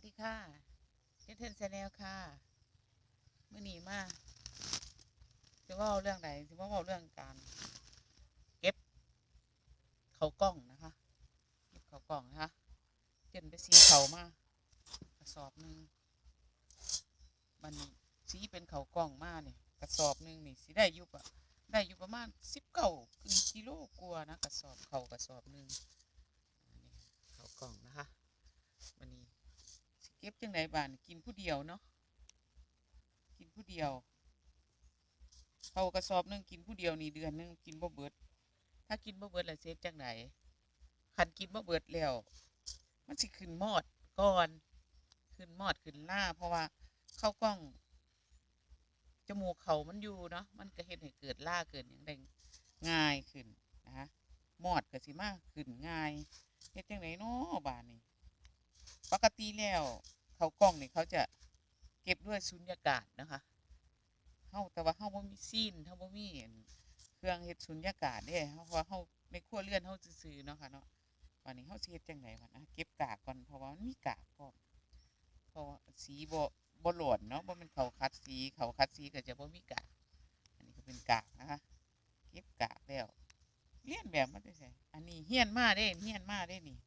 วัสดีค่ะเทนเทนแชนแนลค่ะเมื่อนี้มาจะว่าเรื่องใดจะว่าเว้าเรื่องการ เก็บเขากล้องนะคะเก็บเขากล้องนะคะเจนไปซีเขามากระสอบหนึ่งมันสีเป็นเขากล้องมากเนี่ยกระสอบหนึ่งนี่สีได้ยู่ปะได้อยู่ประมาณสิบเก้าครึ่งกิโลกว่านะกระสอบเขากระสอบหนึ่งเขากล้องนะคะวันนี้ เก็บจังไดบ้านกินผู้เดียวเนาะกินผู้เดียวเขากระสอบนึงกินผู้เดียวนี่เดือนนึงกินบ่เบิด ถ้ากินบ่เบิดแล้วเสียจังไดคันกินบ่เบิดแล้วมันสิขึ้นมอดก่อนขึ้นมอดขึ้นล่า เพราะว่าเข้ากล้องจมูกเขามันอยู่เนาะมันก็เฮ็ดให้เกิดล่าเกิดอย่างใดงง่ายขึ้นนะคะมอดก็สิมากขึ้นง่ายเฮ็ดจังไดเนาะบ้านนี้ ปกติแล้วเขากล้องนี่เขาจะเก็บด้วยสุญญากาศนะคะเฮาแต่ว่าเฮาบ่มีซีนเฮาบ่มีเครื่องเฮ็ดสุญญากาศเด้เฮาเพราะว่าเฮาในครัวเรือนเฮาซื่อๆเนาะค่ะเนาะวันนี้เฮาสิเฮ็ดจังไดวะนะเก็บกากก่อนเพราะว่ามันมีกากพร้อมเพราะว่าสีบ่บ่หลวนเนาะบ่แม่นเขาคัดสีเขาคัดสีก็จะบ่มีกากอันนี้ก็เป็นกากนะคะเก็บกากแล้วเลียนแบบมาได้ไสอันนี้เฮียนมาเด้เฮียนมาเด้นี่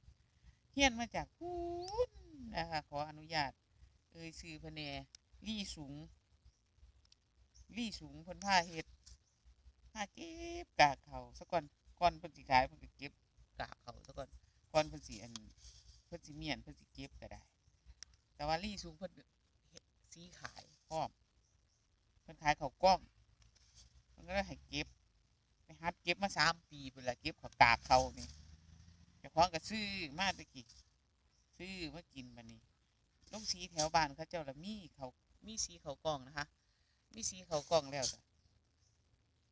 เฮียนมาจากพูน นะคะขออนุญาต เอ่ยซื้อพนแนลี่สูงลี่สูงพิ่นผ้าเฮ็ดผ้าเก็บกากเขาซะก่อนก่อนเพิ่นสิขายเพิ่นก็เก็บกากเขาซะก่อนก่อนเพิ่นสิอันเพิ่นสิเมียนเพิ่นสิเก็บก็ได้ แต่ว่าลี่สูงเพิ่นเฮ็ดสีขายพร้อมเพิ่นขายเขากล้องเพิ่นก็เลยให้เก็บไปหัดเก็บมาสามปีเพิ่นละเก็บเขากากเขานี่เจ้าของก็ซื้อมาตะกี้ ซื้อมากินบันนี้ลูกสีแถวบ้านเขาเจ้าละมีเขามีสีเขากล่องนะคะ มีสีเขากล่องแล้วจ้ะ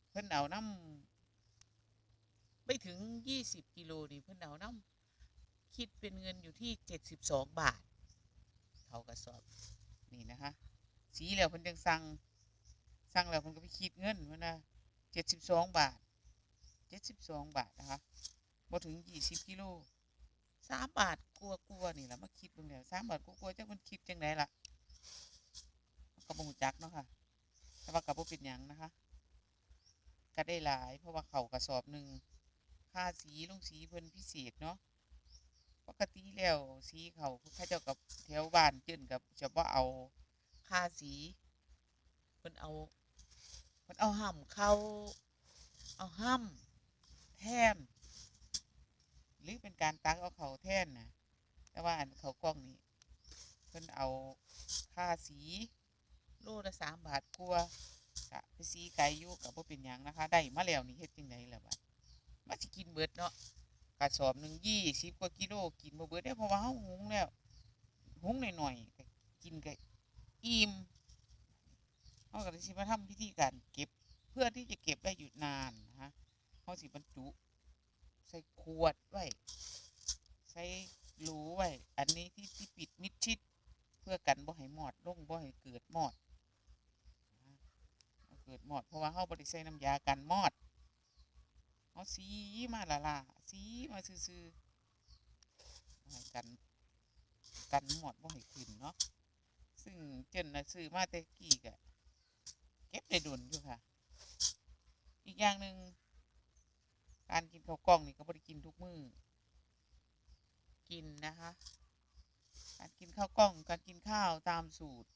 เพิ่นเอาน้ำไม่ถึงยี่สิบกิโลนี่เพิ่นเอาน้ำคิดเป็นเงินอยู่ที่เจ็ดสิบสองบาท เขากระสอบนี่นะคะ สีแล้วเพิ่นจังสั่งสั่งแล้วเพิ่นก็ไปคิดเงินเพิ่นนะเจ็ดสิบสองบาทเจ็ดสิบสองบาทนะคะบ่ถึงยี่สิบกิโลสามบาท กลัวกลัวๆนี่แหละมาคิดเบิ่งแล้วสามบาทกลัวกลัวๆจักมันคิดจังไดล่ะก็บ่ฮู้จักเนาะค่ะ แต่ว่าก็บ่เป็นหยังนะคะ ก็ได้หลายเพราะว่าเขากระสอบหนึ่งค่าสีลงสีเพิ่นพิเศษเนาะปกติแล้วสีเขาเขาเจ้ากับแถวบ้านเจิ้นกับจะบ่เอาค่าสีเพิ่นเอาเพิ่นเอาห่ำเข้าเอาห่ำแท่นหรือเป็นการตักเอาเขาแท่นนะ แต่ว่าอันเขากล้องนี่เพิ่นเอาค่าสีโลละสามบาทกลัวกะไปสีไก่อยู่กับว่าเป็นหยังนะคะ ได้มาแล้วนี่เฮ็ดจังไดล่ะบัดมาสิกินเบิดเนาะกระสอบหนึ่งยี่สิบกว่ากิโลกินบ่เบิดได้เพราะว่าเฮาหุงแล้วหุงหน่อยๆก็กินก็อิ่มเฮาก็เลยสิมาทำพิธีการเก็บเพื่อที่จะเก็บได้อยู่นานนะคะเขาสิบรรจุใส่ขวดไว้ใส่ หลูไว้ อันนี้ที่ที่ปิดมิดชิด เพื่อกันบ่ให้หมอดลงบ่ให้เกิดหมอดเกิดหมอดเพราะว่าเขาบริใส่น้ำยากันหมอดเขาสีมาละล่ะสีมาซื่อๆให้กันกันหมอดบ่ให้ขึ้นเนาะซึ่งเจนนะซื้อมาแต่กี้กะเก็บได้ดุนอยู่ค่ะ อีกอย่างหนึ่งการกินข้าวกล้องนี่ก็ไม่ได้กินทุกมือ้อ กินนะคะ การกินข้าวกล้องการกินข้าวตามสูตร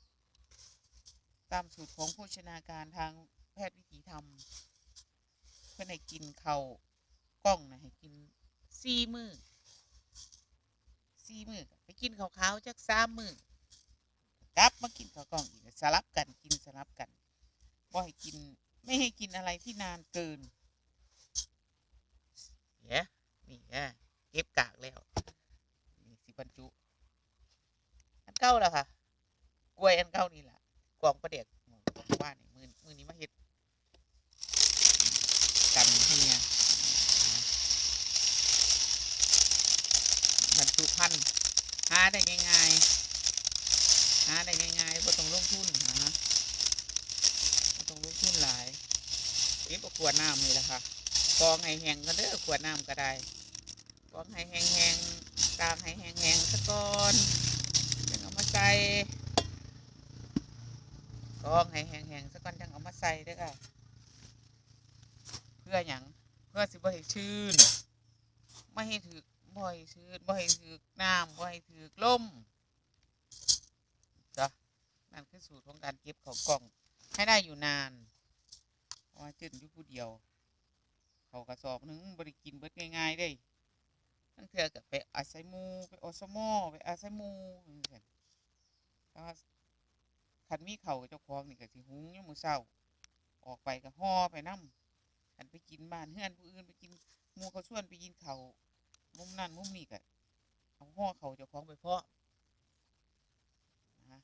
ตามสูตรของโภชนาการทางแพทย์วิถีธรรม เพื่อให้กินข้าวกล้องนะให้กินสี่มือสี่มือไปกินข้าวขาวจักสามมือกลับมากินข้าวกล้องอีกสลับกันกินสลับกันบ่ให้กินไม่ให้กินอะไรที่นานเกินเนี่ยนี่แะเก็บกากแล้ว นี่บรรจุ อันเก้าแล้วค่ะ กล้วยอันเก้านี่แหละกล่องประเด็กว่านี่มือมือนี้มาเฮ็ดกันเฮียบรรจุพันธุ์หาได้ง่ายๆหาได้ง่ายๆบ่ต้องลงทุนหาบ่ต้องลงทุนหลายเก็บเอาขวดน้ำนี่แหละค่ะกองให้แห้งก็เด้อขวดน้ำก็ได้กองให้แห้งๆ ตามให้แห้งๆซะก่อนจังเอามาใส่กองให้แห้งๆซะก่อนจังเอามาใส่ด้วยค่ะเพื่ออย่างเพื่อสิบ่ให้ชื้นไม่ให้ถือบ่ให้ชื้นบ่อยถือน้ำบ่อยถือลมจ้ะนั่นคือสูตรของการเก็บของกล่องให้ได้อยู่นานว่าจืดอยู่ผู้เดียว เขากระสอบนึงบริกินเบิดง่ายๆได้ ตั้งเทื่อกับไปอาศัยมูไปอสมอไปอาศัยมูจังซี้แต่ว่าคันมีเข่าเจ้าของนี่ก็สิหุงยามมื้อเช้า ออกไปก็ห่อไปนํคันไปกินบ้านเฮือนผู้อื่นไปกินมูเขาชวนไปกินเข่ามุมนั่นมุมนี้ก็เอาห่อเข่าเจ้าของไปเพาะนะคะ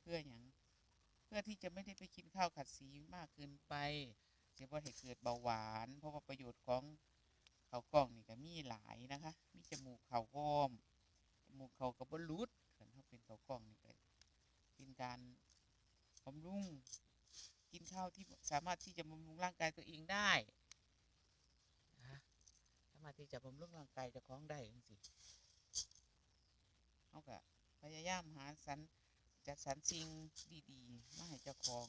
เพื่อหยังเพื่อที่จะไม่ได้ไปกินข้าวขัดสีมากเกินไปเสียว่าให้เกิดเบาหวาน เพราะว่าประโยชน์ของ เขาวกล้องนี่ก็มีหลายนะคะ มีจมูกเขาวอมจมูกเขากับบรุษขันเขาเป็นเขาวกล้องนี่ก็เป็นการบำรุงกินข้าวที่สามารถที่จะบำรุงร่างกายตัวเองได้นะคะสามารถที่จะบำรุงร่างกายเจะคล้าของได้จังสิเขาก็พยายามหาสรรจัดสรรสิ่งดีๆมาให้เจ้าของ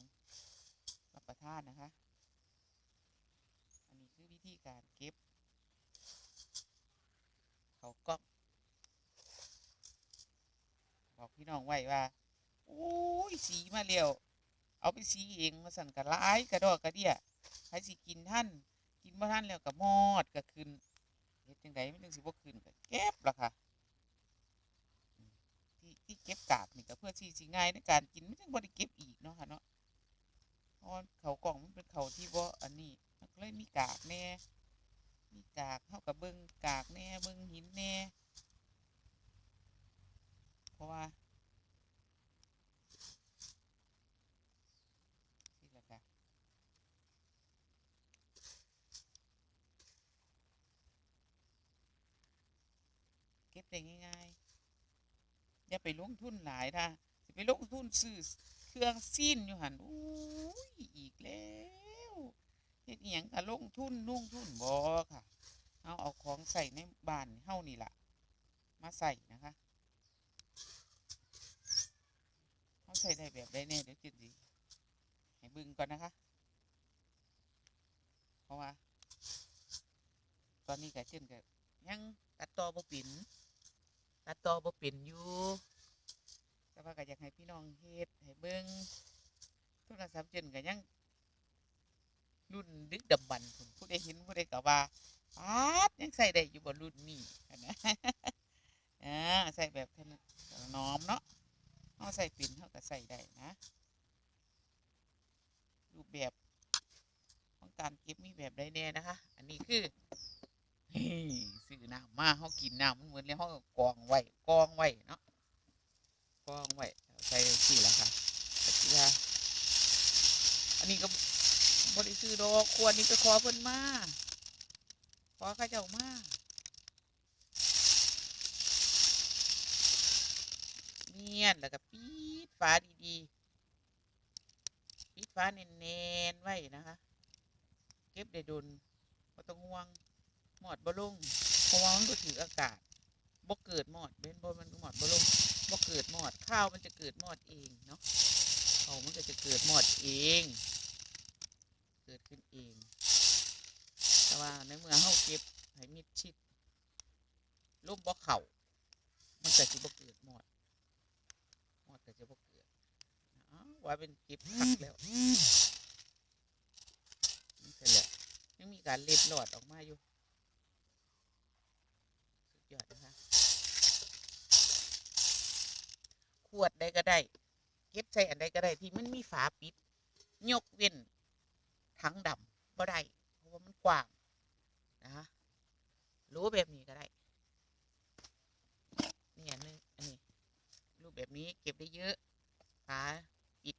รับประทานนะคะ อันนี้คือวิธีการเก็บ เขากล้องบอกพี่น้องไว้ว่าโอ้ยสีมาเร็วเอาไปสีเองมาสั่นกระร้ายกระดอกกระเดียใครสิกินท่านกินบ่ท่านแล้วก็มอดก็ขึ้นเฮ็ดจังไดไม่ถึงสิบ่ขึ้นก็เก็บล่ะค่ะที่ที่เก็บกากนี่ก็เพื่อที่สิง่ายในการกินไม่ต้องบริเก็บอีกเนาะค่ะเนาะเพราะเขากล่องมันเป็นเขาที่บ่อันนี้มันเลยมีกากแน่ มีกากเท่ากับเบิ้งกากแน่เบิ้งหินแน่เพราะว่านี่ละค่ะเก็บได้ง่ายๆอย่าไปลงทุนหลายถ้าไปลงทุนซื้อเครื่องซีนอยู่หันอุ้ยอีกแล้ว เฮ็ดอียงก็ลงทุนลงทุนบ่ค่ะเอาเอาของใส่ในบ้านเฮานี่ละมาใส่นะคะเฮาใส่ได้แบบใดแน่เดี๋ยวจิตสิให้เบิ่งก่อนนะคะ เพราะว่า ตอนนี้ก็เช่นก็ยังตัดต่อบ่เป็นตัดต่อบ่เป็นอยู่แต่ว่าก็อยากให้พี่น้องเฮ็ดให้เบิ่งโทรศัพท์เจนก็ยัง รุ่นดึกดำบรรพ์ผู้ใดเห็นผู้ใดก็ว่าปาดยังใส่ได้อยู่บ่รุ่นนี้นะอ่าใส่แบบถนอมเนาะเฮาใส่เป็นเฮาก็ใส่ได้นะรูปแบบของการเก็บมีแบบใดแน่นะคะ อันนี้คือซื้อน้ำมาเขากินน้ำมันเหมือนแล้วเขากองไว้กองไว้เนาะกองไว้ใส่สี่ละค่ะแต่ที่ว่าอันนี้ก็ บริซื้อดอกควรนี่ก็ขอเพิ่นมาขอข้าเจ้ามาเมียนแล้วก็ปิดฝาดีๆปิดฝาเน้นๆไว้นะคะ เก็บได้ดนก็ต้องห่วงหมอดบ่ลงเพราะว่ามันก็ถืออากาศบ่เกิดหมอดเบนบ่มันหมอดบ่ลงบ่เกิดหมอดข้าวมันจะเกิดหมอดเองเนาะเขามันก็จะเกิดหมอดเอง กิดขึ้นเอง แต่ว่าในเมื่อเฮาเก็บให้มิดชิดลมบ่เข้ามันก็สิบ่เกิดหมดหมอดก็จะบ่เกิดว่าเป็นเก็บพักแล้วนี่แหละยังมีการเล็ดหลอดออกมาอยู่สุดยอดนะคะขวดใดก็ได้เก็บใส่อันใดก็ได้ที่มันมีฝาปิด ยกเว้น ถังดำบ่ได้เพราะว่ามันกว้างนะคะรู้แบบนี้ก็ได้นี่อันนึงอันนี้รูปแบบนี้เก็บได้เยอะฝาปิด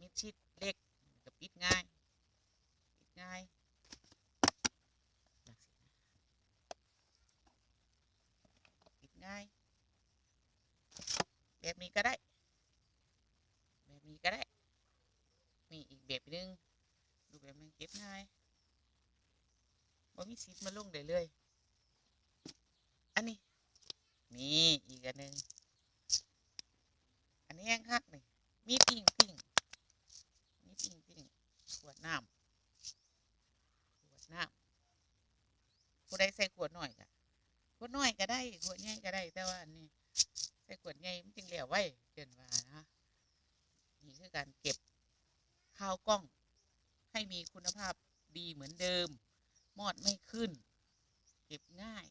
มิดชิดเล็กก็ปิดง่ายปิดง่ายปิดง่าย แบบนี้ก็ได้ แบบนี้ก็ได้นี่อีกแบบหนึง รูแบบมันเก็บง่ายว่ามีซีดมาลงได้เลย อันนี้มีอีกอันหนึ่งอันนี้แห้งคักนี่มีปิ้งปิ้งมีปิ้งปิ้งขวดน้ำขวดน้ำผู้ใดใส่ขวดหน่อยก็ขวดหน่อยก็ได้ ขวดใหญ่ก็ได้ แต่ว่านี่ใส่ขวดใหญ่มันจึงเหลียวไว้เกินว่านะนี่คือการเก็บข้าวกล้อง ให้มีคุณภาพดีเหมือนเดิม มอดไม่ขึ้น เก็บง่าย